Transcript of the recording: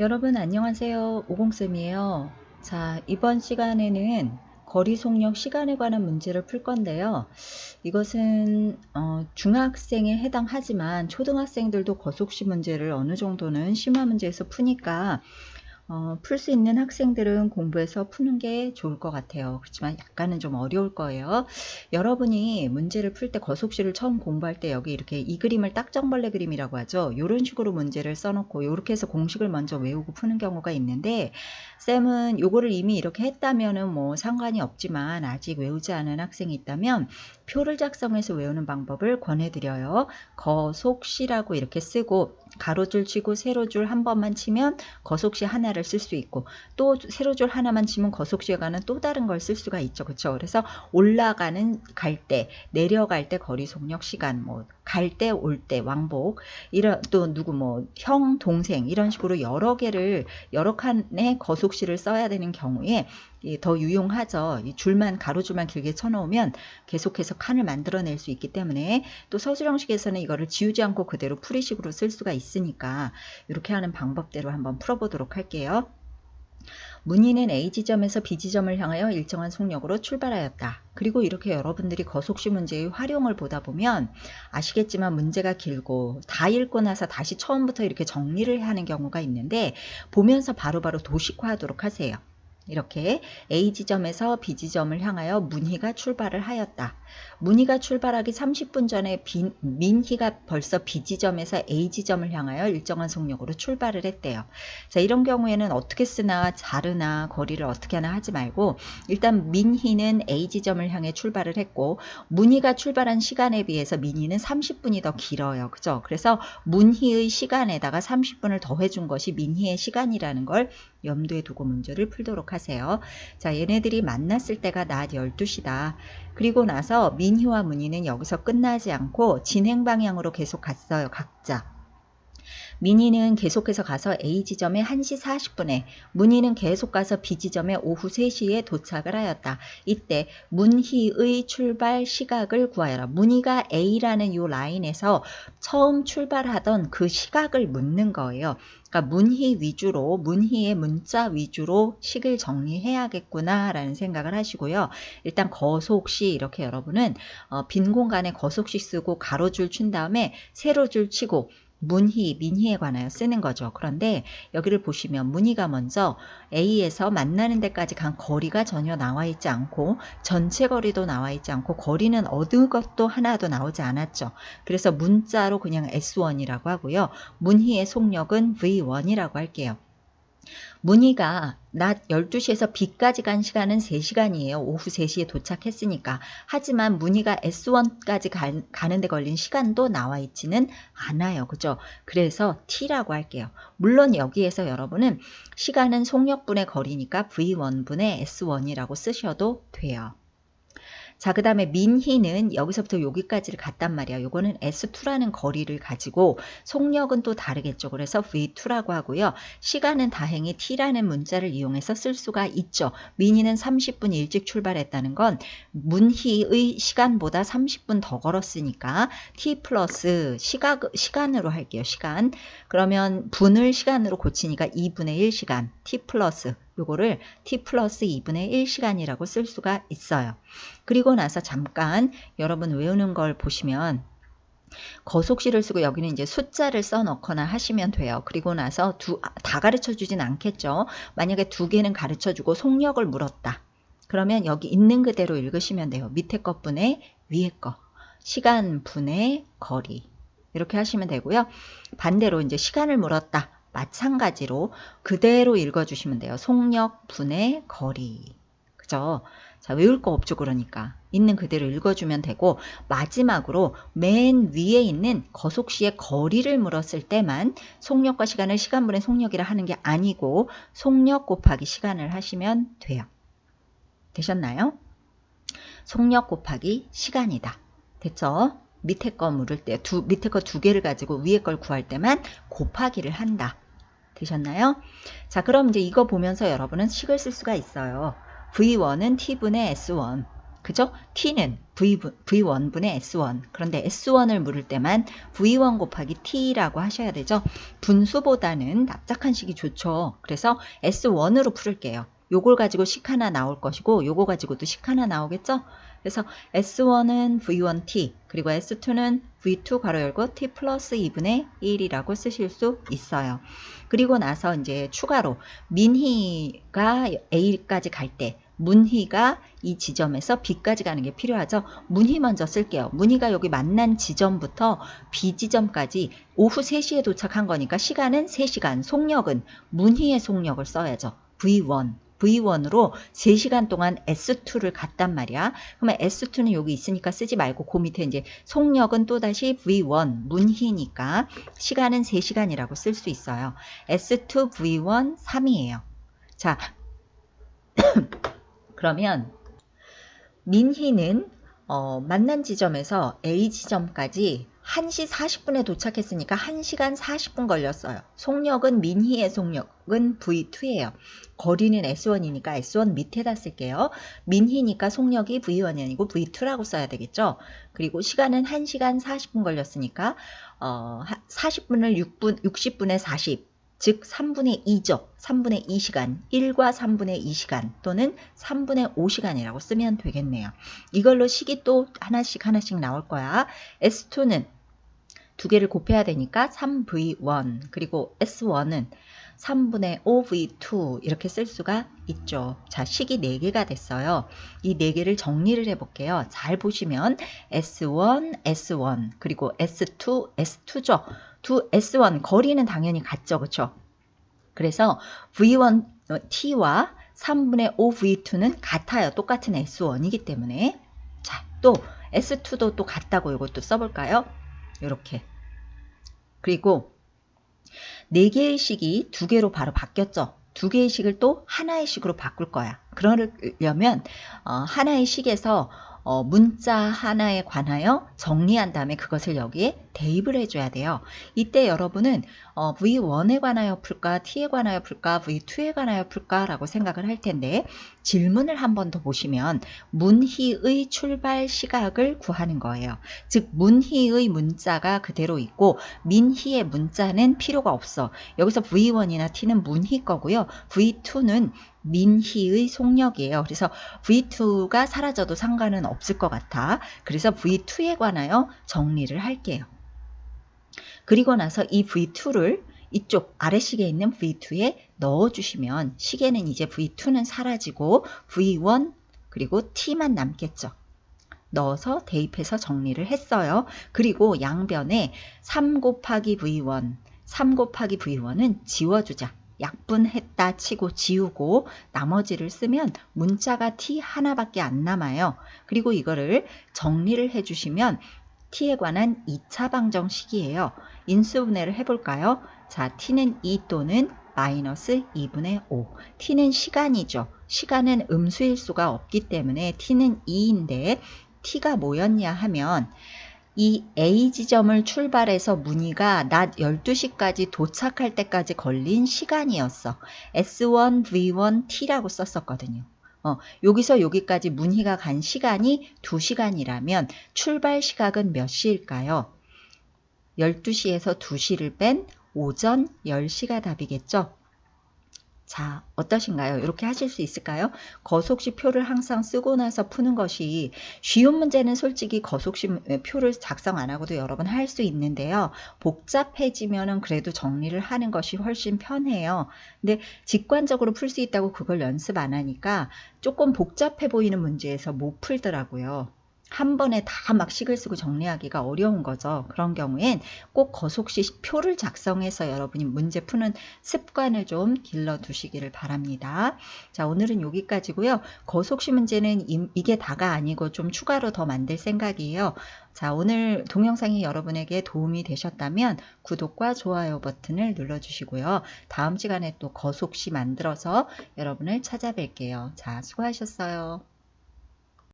여러분 안녕하세요. 오공쌤이에요. 자, 이번 시간에는 거리 속력 시간에 관한 문제를 풀 건데요. 이것은 어, 중학생에 해당하지만 초등학생들도 거속시 문제를 어느 정도는 심화 문제에서 푸니까 어, 풀 수 있는 학생들은 공부해서 푸는 게 좋을 것 같아요. 그렇지만 약간은 좀 어려울 거예요. 여러분이 문제를 풀 때 거속시를 처음 공부할 때 여기 이렇게 이 그림을 딱정벌레 그림이라고 하죠. 이런 식으로 문제를 써놓고 이렇게 해서 공식을 먼저 외우고 푸는 경우가 있는데 쌤은 요거를 이미 이렇게 했다면은 뭐 상관이 없지만 아직 외우지 않은 학생이 있다면 표를 작성해서 외우는 방법을 권해드려요. 거속시라고 이렇게 쓰고 가로줄 치고 세로줄 한 번만 치면 거속시 하나를 쓸 수 있고 또 세로줄 하나만 치면 거속시에 가는 또 다른 걸 쓸 수가 있죠. 그렇죠? 그래서 올라가는 갈 때, 내려갈 때 거리 속력 시간 뭐 갈 때, 올 때, 왕복 이런 또 누구 뭐 형, 동생 이런 식으로 여러 개를 여러 칸의 거속시를 써야 되는 경우에 더 유용하죠. 이 줄만 가로줄만 길게 쳐놓으면 계속해서 칸을 만들어낼 수 있기 때문에 또 서술형식에서는 이거를 지우지 않고 그대로 풀이식으로 쓸 수가 있으니까 이렇게 하는 방법대로 한번 풀어보도록 할게요. 문의는 A 지점에서 B 지점을 향하여 일정한 속력으로 출발하였다. 그리고 이렇게 여러분들이 거속시 문제의 활용을 보다 보면 아시겠지만 문제가 길고 다 읽고 나서 다시 처음부터 이렇게 정리를 하는 경우가 있는데 보면서 바로바로 바로 도식화하도록 하세요. 이렇게 A 지점에서 B 지점을 향하여 문희가 출발을 하였다. 문희가 출발하기 30분 전에 빈, 민희가 벌써 B 지점에서 A 지점을 향하여 일정한 속력으로 출발을 했대요. 자, 이런 경우에는 어떻게 쓰나 자르나 거리를 어떻게 하나 하지 말고 일단 민희는 A 지점을 향해 출발을 했고 문희가 출발한 시간에 비해서 민희는 30분이 더 길어요. 그죠? 그래서 문희의 시간에다가 30분을 더해 준 것이 민희의 시간이라는 걸 염두에 두고 문제를 풀도록 하세요. 자, 얘네들이 만났을 때가 낮 12시다. 그리고 나서 민희와 문희는 여기서 끝나지 않고 진행 방향으로 계속 갔어요. 각자. 민희는 계속해서 가서 A 지점에 1시 40분에, 문희는 계속 가서 B 지점에 오후 3시에 도착을 하였다. 이때 문희의 출발 시각을 구하여라. 문희가 A라는 이 라인에서 처음 출발하던 그 시각을 묻는 거예요. 그러니까 문희 위주로 문희의 문자 위주로 식을 정리해야겠구나라는 생각을 하시고요. 일단 거속시 이렇게 여러분은 어, 빈 공간에 거속시 쓰고 가로줄 친 다음에 세로줄 치고 문희, 민희에 관하여 쓰는 거죠. 그런데 여기를 보시면 문희가 먼저 A에서 만나는 데까지 간 거리가 전혀 나와 있지 않고 전체 거리도 나와 있지 않고 거리는 어느 것도 하나도 나오지 않았죠. 그래서 문자로 그냥 S1이라고 하고요. 문희의 속력은 V1이라고 할게요. 문희가 낮 12시에서 B까지 간 시간은 3시간이에요. 오후 3시에 도착했으니까. 하지만 문희가 S1까지 가, 는데 걸린 시간도 나와 있지는 않아요. 그죠? 그래서 T라고 할게요. 물론 여기에서 여러분은 시간은 속력분의 거리니까 V1분의 S1이라고 쓰셔도 돼요. 자, 그 다음에 민희는 여기서부터 여기까지를 갔단 말이야. 요거는 S2라는 거리를 가지고 속력은 또 다르겠죠. 그래서 V2라고 하고요. 시간은 다행히 T라는 문자를 이용해서 쓸 수가 있죠. 민희는 30분 일찍 출발했다는 건 문희의 시간보다 30분 더 걸었으니까 T 플러스 시각, 시간으로 할게요. 시간. 그러면 분을 시간으로 고치니까 2분의 1시간. T 플러스 요거를 t 플러스 2분의 1시간이라고 쓸 수가 있어요. 그리고 나서 잠깐 여러분 외우는 걸 보시면 거속시를 쓰고 여기는 이제 숫자를 써 넣거나 하시면 돼요. 그리고 나서 두, 다 가르쳐 주진 않겠죠. 만약에 두 개는 가르쳐 주고 속력을 물었다. 그러면 여기 있는 그대로 읽으시면 돼요. 밑에 것분의 위에 거. 시간 분의 거리. 이렇게 하시면 되고요. 반대로 이제 시간을 물었다. 마찬가지로 그대로 읽어주시면 돼요. 속력, 분의, 거리. 그죠? 자, 외울 거 없죠, 그러니까. 있는 그대로 읽어주면 되고, 마지막으로 맨 위에 있는 거속시의 거리를 물었을 때만 속력과 시간을 시간분의 속력이라 하는 게 아니고, 속력 곱하기 시간을 하시면 돼요. 되셨나요? 속력 곱하기 시간이다. 됐죠? 밑에 거 물을 때, 두, 밑에 거 두 개를 가지고 위에 걸 구할 때만 곱하기를 한다. 되셨나요? 자, 그럼 이제 이거 보면서 여러분은 식을 쓸 수가 있어요. V1은 T분의 S1. 그 그죠? t는 v, v1분의 s1. 그런데 s1을 물을 때만 v1 곱하기 t라고 하셔야 되죠. 분수보다는 납작한 식이 좋죠. 그래서 s1으로 풀을게요. 요걸 가지고 식 하나 나올 것이고 요거 가지고도 식 하나 나오겠죠? 그래서 S1은 V1T 그리고 S2는 V2 가로 열고 T 플러스 2분의 1이라고 쓰실 수 있어요. 그리고 나서 이제 추가로 민희가 A까지 갈 때 문희가 이 지점에서 B까지 가는 게 필요하죠. 문희 먼저 쓸게요. 문희가 여기 만난 지점부터 B 지점까지 오후 3시에 도착한 거니까 시간은 3시간, 속력은 문희의 속력을 써야죠. V1. V1으로 3시간 동안 S2를 갔단 말이야. 그러면 S2는 여기 있으니까 쓰지 말고 그 밑에 이제 속력은 또다시 V1 문희니까 시간은 3시간이라고 쓸 수 있어요. S2 V1 3이에요. 자, 그러면 민희는 어, 만난 지점에서 A 지점까지 1시 40분에 도착했으니까 1시간 40분 걸렸어요. 속력은 민희의 속력은 V2예요. 거리는 S1이니까 S1 밑에다 쓸게요. 민희니까 속력이 V1이 아니고 V2라고 써야 되겠죠. 그리고 시간은 1시간 40분 걸렸으니까 어, 40분을 6분, 60분에 40, 즉 3분의 2죠. 3분의 2시간, 1과 3분의 2시간 또는 3분의 5시간이라고 쓰면 되겠네요. 이걸로 식이 또 하나씩 하나씩 나올 거야. S2는 두 개를 곱해야 되니까 3V1 그리고 S1은 3분의 5V2 이렇게 쓸 수가 있죠. 자, 식이 4개가 됐어요. 이 4개를 정리를 해볼게요. 잘 보시면 S1, S1 그리고 S2, S2죠. 두 S1 거리는 당연히 같죠. 그렇죠? 그래서 V1 T와 3분의 5V2는 같아요. 똑같은 S1이기 때문에 자, 또 S2도 또 같다고 이것도 써볼까요? 이렇게 그리고 4개의 식이 두 개로 바로 바뀌었죠. 두 개의 식을 또 하나의 식으로 바꿀 거야. 그러려면 어, 하나의 식에서 어, 문자 하나에 관하여 정리한 다음에 그것을 여기에 대입을 해줘야 돼요. 이때 여러분은 어, V1에 관하여 풀까, T에 관하여 풀까, V2에 관하여 풀까 라고 생각을 할 텐데 질문을 한 번 더 보시면 문희의 출발 시각을 구하는 거예요. 즉 문희의 문자가 그대로 있고 민희의 문자는 필요가 없어. 여기서 V1이나 T는 문희 거고요. V2는 민희의 속력이에요. 그래서 V2가 사라져도 상관은 없을 것 같아. 그래서 V2에 관하여 정리를 할게요. 그리고 나서 이 V2를 이쪽 아래식에 있는 V2에 넣어주시면 시계는 이제 V2는 사라지고 V1 그리고 T만 남겠죠. 넣어서 대입해서 정리를 했어요. 그리고 양변에 3 곱하기 V1, 3 곱하기 V1은 지워주자. 약분했다 치고 지우고 나머지를 쓰면 문자가 t 하나밖에 안 남아요. 그리고 이거를 정리를 해주시면 t에 관한 2차 방정식이에요. 인수분해를 해볼까요? 자, t는 2 또는 마이너스 2분의 5. t는 시간이죠. 시간은 음수일 수가 없기 때문에 t는 2인데 t가 뭐였냐 하면 이 A 지점을 출발해서 문의가 낮 12시까지 도착할 때까지 걸린 시간이었어. S1, V1, T라고 썼었거든요. 어, 여기서 여기까지 문희가 간 시간이 2시간이라면 출발 시각은 몇 시일까요? 12시에서 2시를 뺀 오전 10시가 답이겠죠? 자, 어떠신가요? 이렇게 하실 수 있을까요? 거속시 표를 항상 쓰고 나서 푸는 것이 쉬운 문제는 솔직히 거속시 표를 작성 안 하고도 여러 번 할 수 있는데요. 복잡해지면은 그래도 정리를 하는 것이 훨씬 편해요. 근데 직관적으로 풀 수 있다고 그걸 연습 안 하니까 조금 복잡해 보이는 문제에서 못 풀더라고요. 한 번에 다 막 식을 쓰고 정리하기가 어려운 거죠. 그런 경우엔 꼭 거속시 표를 작성해서 여러분이 문제 푸는 습관을 좀 길러 두시기를 바랍니다. 자, 오늘은 여기까지고요. 거속시 문제는 이, 게 다가 아니고 좀 추가로 더 만들 생각이에요. 자, 오늘 동영상이 여러분에게 도움이 되셨다면 구독과 좋아요 버튼을 눌러 주시고요. 다음 시간에 또 거속시 만들어서 여러분을 찾아뵐게요. 자, 수고하셨어요.